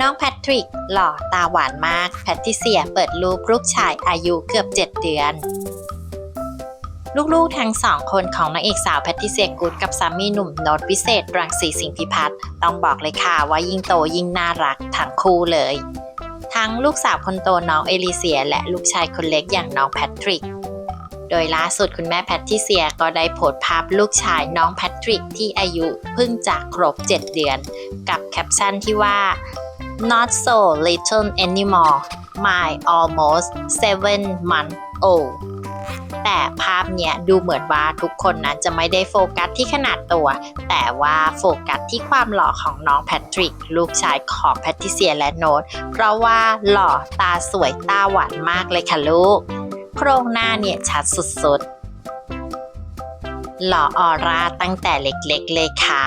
น้องแพทริก หล่อตาหวานมาก แพทริเซียเปิดรูปลูกชายอายุเกือบ 7 เดือน ลูกๆทั้งสองคนของนางเอกสาวแพทริเซียกูดกับสามีหนุ่มโนตวิเศษรังสีสิงหพิพัฒน์ต้องบอกเลยค่ะว่ายิ่งโตยิ่งน่ารักทั้งคู่เลย ทั้งลูกสาวคนโตน้องเอลิเซีย และลูกชายคนเล็กอย่างน้องแพทริกโดยล่าสุดคุณแม่แพทริเซียก็ได้โพสต์ภาพลูกชายน้องแพทริกที่อายุเพิ่งจะครบ 7 เดือน กับแคปชั่นที่ว่า not so little anymore my almost seven month old แต่ภาพเนี้ยดูเหมือนว่าทุกคนนั้นจะไม่ได้โฟกัสที่ขนาดตัว แต่ว่าโฟกัสที่ความหล่อของน้องแพทริก ลูกชายของแพทริเซียและโนตเพราะว่าหล่อตาสวยตาหวานมากเลยค่ะลูก โครงหน้าเนี่ยชัดสุดๆ หล่อออร่าตั้งแต่เล็กๆเลยค่ะ